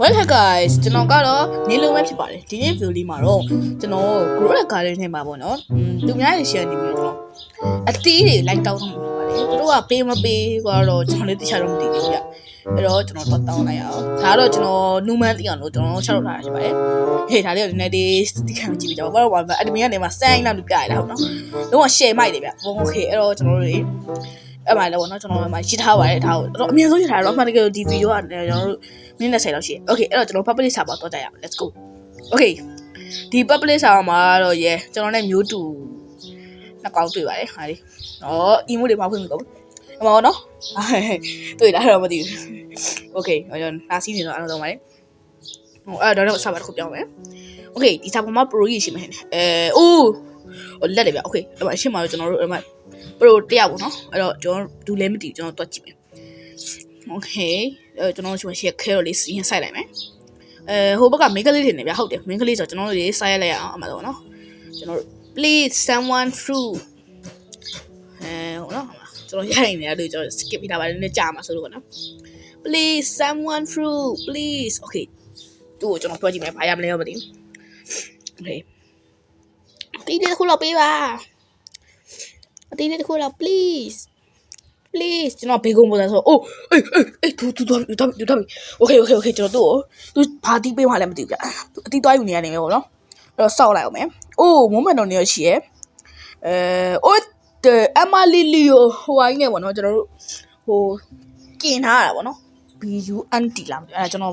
Well hey guys ကျွန်တော်ကတော့နေလုံးပဲဖြစ်ပါတယ်ဒီနေ့ video လေးမှာတော့ကျွန်တော် Gorilla Garden ထဲမှာပေါ့နော်သူများရေ share နေပြီးတော့အတီးတွေ like တောင်းထားပါတယ်သူတို့ကပေးမပေးကတော့ကျွန်တော်လည်းသိချတော့မသိဘူးဗျအဲ့တော့ကျွန်တော်တော့တောင်းလိုက်ရအောင်ဒါကတော့ကျွန်တော် Numan တိအောင်လို့ကျွန်တော်ချထုတ်ထားတာဖြစ်ပါတယ်ဟေးဒါလေးကိုလည်းဒီစတိခံကြည့်ပြီးတော့ဘာလို့ဘာအဒမီကနေမှာစိုင်းလောက်လို့ပြရတာဟုတ်နော်လုံးဝ share မိုက်တယ်ဗျ okay အဲ့တော့ကျွန်တော်တို့ အဲ့မှာလည်းပေါ့နော်ကျွန်တော်တို့မှာရှိထားပါတယ်ဒါကိုတော့အမြင်ဆုံးရှိထားတော့အမှန်တကယ်ဒီဗီဒီယိုကကျွန်တော်တို့မိနစ်20လောက်ရှိတယ်။ Okay အဲ့တော့ကျွန်တော် public server တော့ကြရအောင် let's go ။ Okay ဒီ public server မှာတော့ yeah ကျွန်တော်နဲ့မျိုးတူနှစ်ကောင်တွေ့ပါတယ်ဟာလေ။တော့ emo တွေမဖွင့်ဘူးကော။အမောနော်။တွေ့လားတော့မသိဘူး။ Okay ကျွန်တော်နားစီးနေတော့အားလုံးပါတယ်။ဟိုအဲ့တော့တော့ server တစ်ခုပြောင်းမယ်။ Okay ဒီ server မှာ pro ကြီးရှိမှဟဲ့။အဲအိုးဟိုလက်တယ်ဗျ။ Okay အဲ့မှာရှင်းမှာတော့ကျွန်တော်တို့အဲ့မှာ pro တရားပေါ့နော်။အဲ့တော့ကျွန်တော်ဒူလဲမသိဘူးကျွန်တော်တွက်ကြည့်မယ်။ Okay အဲကျွန်တော်တို့ရှိမှ share ခဲတော့လေးစီးရင်စိုက်လိုက်မယ်အဲဟိုဘက်က main ကလေးတွေနေဗျဟုတ်တယ် main ကလေးဆိုတော့ကျွန်တော်တို့ရေးစိုက်ရလိုက်အောင်အမှတော့နော်ကျွန်တော်တို့ please someone through အဲဟိုနော်ကျွန်တော်ရိုက်နေရတယ်ကျွန်တော် skip ပြတာပါနည်းနည်းကြာမှာဆိုလို့ပေါ့နော် please someone through please okay သူ့ကိုကျွန်တော်ပြောကြည့်မယ်ဘာရမလဲမသိဘူး okay တီးလေးတစ်ခုလောက်ပေးပါ တီးလေးတစ်ခုလောက် please please ကျွန်တော်ဘေကုံပုံစံဆိုအိုးအေးအေးအေးသူသူသူသူသူသူ okay okay okay ကျွန်တော်သူ့ကိုသူဘာတီးပေးမှလည်းမသိဘူးဗျသူအတီးသွားယူနေရနေမယ်ပေါ့နော်အဲ့တော့စောက်လိုက်အောင်မယ်အိုးမုံမန်တော်နေရရှိရဲ့အဲအိုးတဲ့အမလီလီယိုဟိုအိုင်းနေပေါ့နော်ကျွန်တော်တို့ဟိုကင်ထားတာပေါ့နော် BUNT လားမသိဘူးအဲ့ဒါကျွန်တော်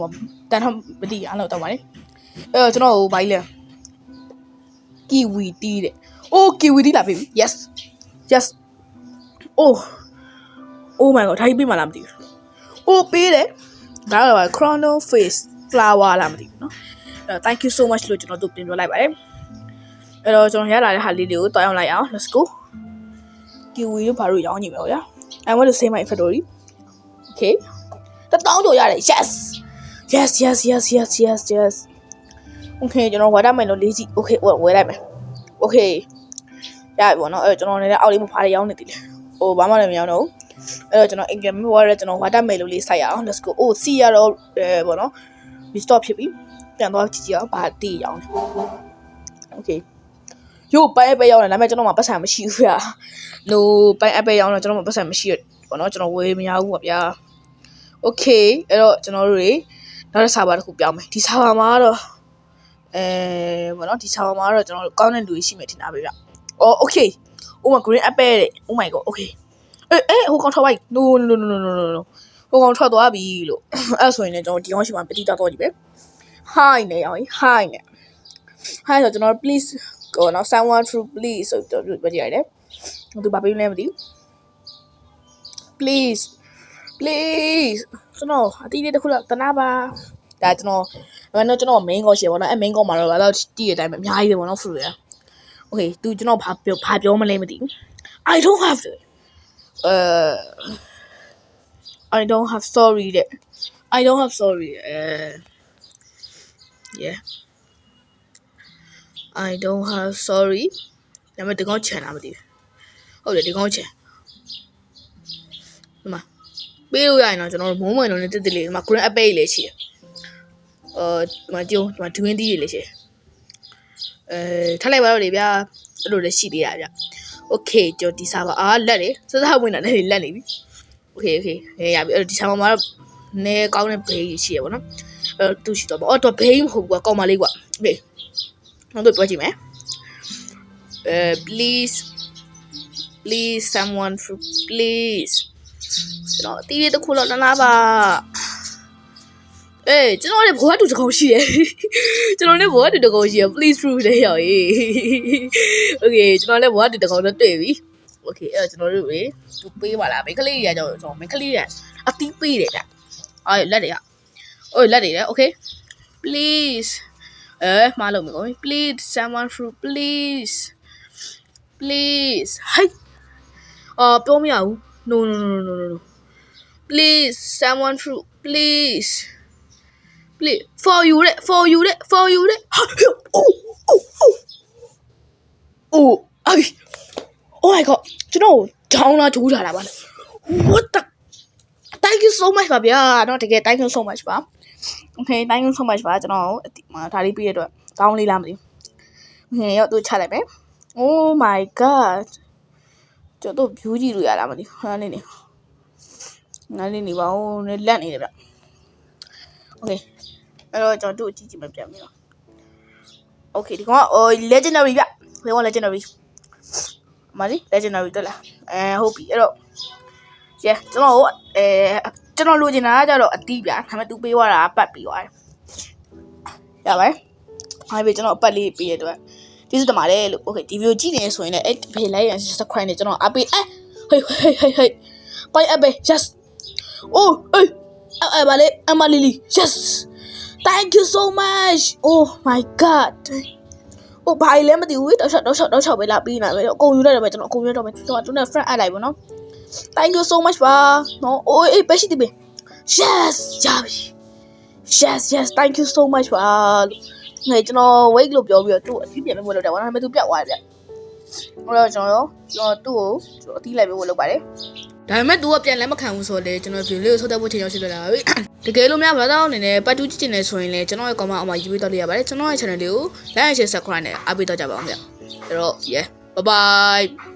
တန်တော့မသိအားလို့တော့ပါလေအဲ့တော့ကျွန်တော်ဟိုဘာကြီးလဲကီဝီတီးတဲ့အိုးကီဝီတီးလာပြီ yes just Oh. Oh my god, thấy biết mà làm gì. Oh, biết đấy. Đó là bài Chrono Face Flower làm gì nó. Uh, thank you so much luôn cho nó tụt đến lại bạn em. Rồi cho nó lại hạt lý liệu tụi em lại áo. Let's go. Kiwi nó phải rồi nhỏ nhiều rồi á. I want to say my favorite. Okay. Đã tóm tụi ra đấy. Yes. Yes, yes, yes, yes, yes, yes. Ok, cho nó hóa đáp mày nó lý gì. Ok, ổn lại mày. okay ရပြီပေါ့နော်အဲ့ကျွန်တော်လည်းအောက်လေးမဖားရရောင်းနေသေးတယ်ဟိုဘာမှလည်းမရောင်းတော့ဘူးအဲ့တော့ကျွန်တော်အင်္ဂလိပ်မပြောရဲကျွန်တော်ဝါတာမယ်လို့လေးစိုက်ရအောင် let's go အိုးစီရတော့အဲပေါ့နော် restore ဖြစ်ပြီပြန်သွားကြည့်ကြည့်အောင်ဘာတီးရအောင် okay ရို့ပိုင်းအပဲရောက်နေဒါပေမဲ့ကျွန်တော်မှပတ်စံမရှိဘူးဗျာ no ပိုင်းအပဲရောက်နေကျွန်တော်မှပတ်စံမရှိရပေါ့နော်ကျွန်တော်ဝေးမရဘူးပါဗျာ okay အဲ့တော့ကျွန်တော်တို့တွေနောက်တစ်ဆာဘာတစ်ခုပြောင်းမယ်ဒီဆာဘာမှာတော့အဲပေါ့နော်ဒီဆာဘာမှာတော့ကျွန်တော်တို့ကောင်းတဲ့လူတွေရှိမယ်ထင်တာပဲဗျ အော် okay oh my green apple တဲ့ oh my god okay အေးအေးဟိုကောင်ထွက်သွားပြီ no no no no no no no ဟိုကောင်ထွက်သွားပြီလို့အဲ့ဆိုရင်လည်းကျွန်တော်ဒီကောင်ရှိမှပတိတာတော့ကြည့်ပဲ hi နေအောင် hi နေ hi ဆိုကျွန်တော် please ကိုနော် someone through please ဆိုတော့ပြောကြရတယ်သူဘာပေးလဲမသိဘူး please please ကျွန်တော်အတီးလေးတစ်ခုလောက်တနာပါဒါကျွန်တော်ဒါပေမဲ့ကျွန်တော် main ကောရှယ်ပေါ့နော်အဲ main ကောမှာတော့တော့တီးတဲ့အတိုင်းပဲအများကြီးပဲပေါ့နော် fruit ရ okay သူကျွန်တော်ဘာပြောဘာပြောမလဲမသိဘူး I don't have to uh I don't have sorry တဲ့ I don't have sorry uh yeah I don't have sorry ဒါပေမဲ့ဒီကောင်ချန်တာမသိဘူးဟုတ်တယ်ဒီကောင်ချန်ဒီမှာပေးလို့ရရင်တော့ကျွန်တော်တို့မုံးမွန်လုံးနဲ့တက်တက်လေးဒီမှာ green apple လေးရှိတယ်အာဒီမှာကျုံဒီမှာ twin tea လေးရှိတယ် အဲထားလိုက်ပါတော့လေဗျာအဲ့လိုလည်းရှိသေးတာဗျ okay ကြော်ဒီစားပါအာလက်လေစစဝင်တာလည်းလက်နေပြီ okay okay ဟဲ့ရပြီအဲ့ဒီစားပါမှာတော့နဲကောင်းတဲ့ဘေးရှိရပါတော့အဲ့သူရှိတော့ပေါ့အော်တော့ဘေးမဟုတ်ဘူးကွာကောင်းပါလေးကွာ okay နောက်တော့ပြောကြည့်မယ်အဲ please please someone for please ကျွန်တော်တီးလေးတစ်ခုလောက်နလားပါ အေးကျွန်တော်လည်းဘဝတူတစ်ကောင်ရှိတယ်ကျွန်တော်လည်းဘဝတူတစ်ကောင်ရှိရ please prove တဲ့ရောက်ရေး okay ကျွန်တော်လည်းဘဝတူတစ်ကောင်တော့တွေ့ပြီ okay အဲ့တော့ကျွန်တော်တို့တွေသူပေးပါလားမိန်းကလေးတွေကကြောင့်ကျွန်တော်မိန်းကလေးတွေအတီးပေးတယ်ဗျအဲ့လက်တွေကအိုးလက်တွေလေ okay please အဲမှားလို့မကော please someone through please please ဟိုက်အော်ပြောမရဘူး no no no no no no please someone through please play for you တဲ့ for you တဲ့ for you တဲ့ဟာအိုးအိုးအိုးအိုးအိုး Oh my god ကျွန်တော်ဒေါင်းလာဂျိုးလာတာပါ What the Thank you so much ပါဗျာနော်တကယ် thank you so much ပါ Okay thank you so much ပါကျွန်တော်ဒါလေးပြီးရတော့ဒေါင်းလေးလာမသိဘူး Okay ရောသူချလိုက်မယ် Oh my god ကျွန်တော် view ကြည့်လို့ရတာမသိဘူးဟာနေနေနားလေးနေပါဦးလက်နေတယ်ဗျ okay အဲ့တော့ကျွန်တော်တို့အကြည့်ကြည့်မပြန်ပြီတော့ okay ဒီကောင်က oh legendary ဗျဒီကောင် legendary မလေး legendary တက်လားအဲဟုတ်ပြီအဲ့တော့ yeah ကျွန်တော်အဲကျွန်တော်လိုချင်တာကကြတော့အတီးဗျာဒါပေမဲ့ तू ပေးသွားတာပတ်ပြီးသွားတယ်ရပါမယ်ဟာပြီကျွန်တော်အပတ်လေးပေးရတော့ကျေးဇူးတင်ပါတယ်လို့ okay ဒီဗီဒီယိုကြည့်နေဆိုရင်လည်းအဲ့ဖေးလိုက်ရ subscribe နဲ့ကျွန်တော်အပေးအဲဟေးဟေးဟေးဟေးပိုင်အပေး yes oh အေး အဲ့ဘာလဲအမလီလီ yes thank you so much oh my god ဟိုဘာလဲမသိဘူးတော့ရှော့တော့ရှော့တော့ရှော့ပဲလာပြီးနေပဲအကုန်ယူလိုက်တော့ပဲကျွန်တော်အကုန်ယူတော့ပဲကျွန်တော်သူနဲ့ friend အပ်လိုက်ပါနော် thank you so much ပါနော်အိုးအေးပဲရှိတယ်ပဲ yes ရပြီ yes yes thank you so much ပါလို့ငါကျွန်တော် wait လို့ပြောပြီးတော့သူ့အတိပြန်ပဲဝင်လို့တယ်ဘာလို့လဲသူပြတ်သွားတယ်ဗျဟိုတော့ကျွန်တော်ကျွန်တော်သူ့ကိုကျွန်တော်အတိလိုက်ပဲဝင်လို့ပါတယ် ဒါပေမဲ့ तू ကပြန်လက်မခံဘူးဆိုတော့လေကျွန်တော် view လေးကိုဆုတ်တက်ဖို့ချိန်ရောက်ရှိတော့လာပြီတကယ်လို့များဘာသာအနေနဲ့ပတ်တူးကြည့်နေဆိုရင်လည်းကျွန်တော်ရဲ့ comment အောက်မှာရေးပေးတော့လို့ရပါတယ်ကျွန်တော်ရဲ့ channel လေးကို like and share subscribe နဲ့အားပေးတော့ကြပါအောင်ဗျအဲ့တော့ yeah bye bye